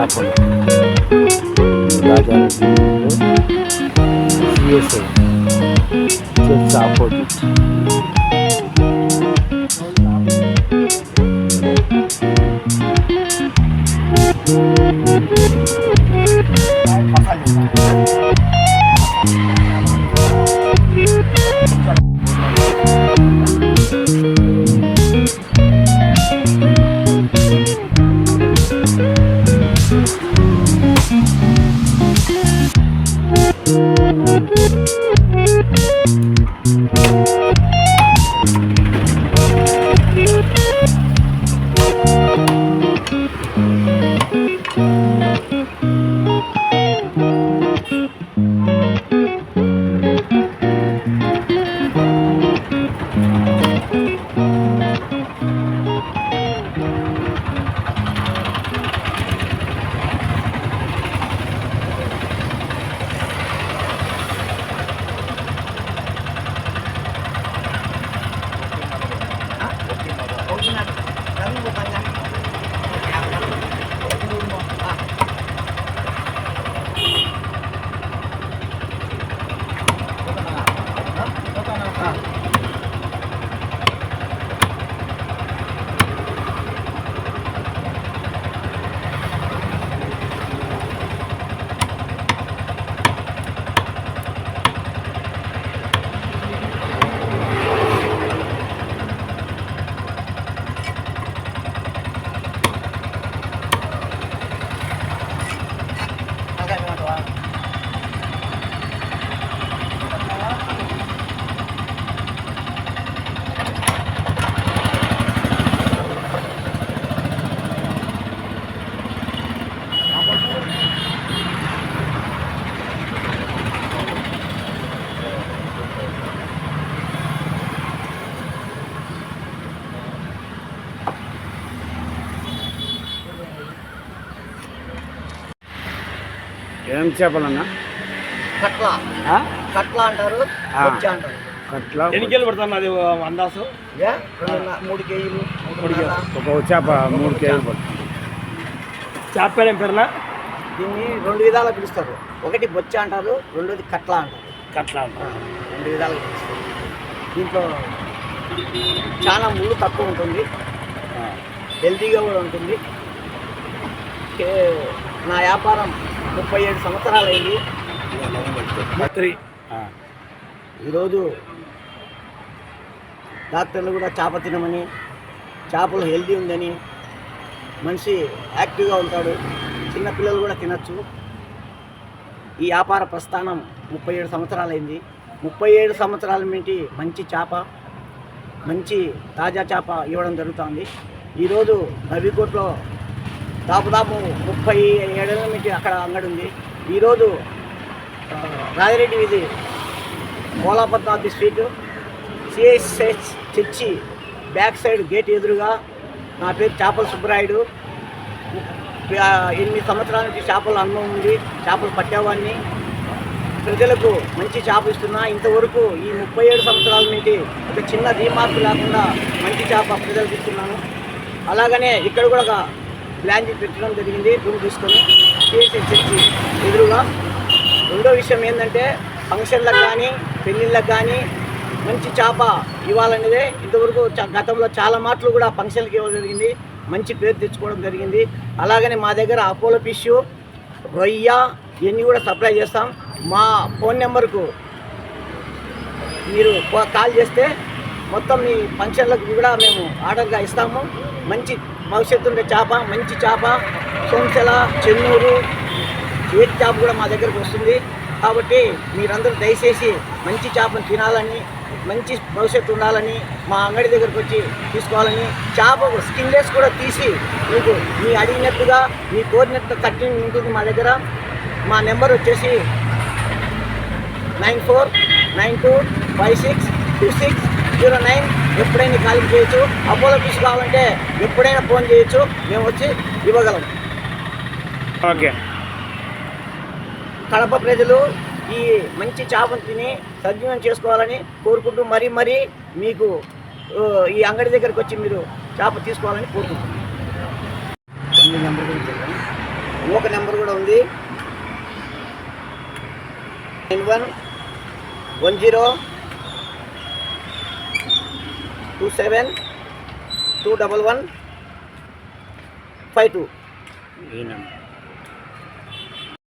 দাপন রাজার CSA চাপোজিট church opposite ఏం చేపలన్నా కట్ల. ఆ? కట్ల అంటారు అంటారు. కట్ల ఎన్ని కేజీలు పడుతుంది అది అందాసు మూడు కేజీలు. ఒక చేప మూడు కేజీలు పడుతుంది. చేప పేరు ఏం పేరునా? దీన్ని రెండు విధాలుగా పిలుస్తారు. ఒకటి బొచ్చ అంటారు రెండోది కట్ల అంటారు. కట్లా ఆ, రెండు విధాలుగా పిలుస్తారు. దీంట్లో చాలా ముళ్ళు తక్కువ ఉంటుంది. హెల్తీగా కూడా ఉంటుంది. కే- నా వ్యాపారం ముప్పై ఏడు సంవత్సరాలు అయింది త్రీ ఈరోజు డాక్టర్లు కూడా చేప తినమని చేపలు హెల్తీ ఉందని మనిషి యాక్టివ్గా ఉంటాడు. చిన్నపిల్లలు కూడా తినచ్చు. ఈ వ్యాపార ప్రస్థానం ముప్పై ఏడు సంవత్సరాలైంది. ముప్పై ఏడు సంవత్సరాల నుండి మంచి చేప మంచి తాజా చేప ఇవ్వడం జరుగుతుంది. ఈరోజు నవికోట్లో దాదాపు ముప్పై ఏడేళ్ళ నుంచి అక్కడ అంగడి ఉంది ఈరోజు ఆ, రాజిరెడ్డి వీధి Kola Padmavathi street. CSH church back side gate ఎదురుగా నా పేరు చేపల సుబ్బరాయుడు. ఎనిమిది సంవత్సరాల నుంచి చేపల అనుభవం ఉంది చేపలు పట్టేవాడిని ప్రజలకు మంచి చేప ఇస్తున్నా. ఇంతవరకు ఈ ముప్పై ఏడు సంవత్సరాల నుండి ఒక చిన్న రీమార్క్ లేకుండా మంచి చేప ప్రజలకు ఇస్తున్నాను. అలాగనే ఇక్కడ కూడా ఒక పెట్టడం జరిగింది రూమ్ తీసుకొని సిఎస్హెచ్ చర్చి ఎదురుగా. రెండో విషయం ఏంటంటే ఫంక్షన్లకు కానీ పెళ్ళిళ్ళకి కానీ మంచి చేప ఇవ్వాలనేదే ఇంతవరకు గతంలో చాలా మాటలు కూడా ఫంక్షన్కి ఇవ్వడం జరిగింది మంచి పేరు తెచ్చుకోవడం జరిగింది. అలాగనే మా దగ్గర అపోలో ఫిష్ రొయ్య ఇవన్నీ కూడా సప్లై చేస్తాం. మా ఫోన్ నెంబర్కు మీరు కాల్ చేస్తే మొత్తం మీ ఫంక్షన్లకు కూడా మేము ఆర్డర్గా ఇస్తాము. మంచి భవిష్యత్తు ఉండే చేప మంచి చేప సోంచెల చెన్నూరు ఏటి చేప కూడా మా దగ్గరకు వస్తుంది. కాబట్టి మీరందరూ దయచేసి మంచి చేపను తినాలని మంచి భవిష్యత్తు ఉండాలని మా అంగడి దగ్గరకు వచ్చి తీసుకోవాలని చేప స్కిన్లెస్ కూడా తీసి మీకు మీ అడిగినట్టుగా మీ కోరినట్టు కట్టింగ్ ఉంటుంది మా దగ్గర. మా నెంబర్ వచ్చేసి nine four nine two five six two six zero nine ఎప్పుడైనా కాల్ చేయొచ్చు. అపోలో ఫిష్ కావాలంటే ఎప్పుడైనా ఫోన్ చేయొచ్చు. మేము వచ్చి ఇవ్వగలం. ఓకే. కడప ప్రజలు ఈ మంచి చేపను తిని సద్వినియోగం చేసుకోవాలని కోరుకుంటూ మరీ మరీ మీకు ఈ అంగడి దగ్గరకు వచ్చి మీరు చేప తీసుకోవాలని కోరుకుంటున్నాను నెంబర్ గురించి. ఇంకొక నెంబర్ కూడా ఉంది. Nine one one zero two seven two double one five two ఈ నెంబర్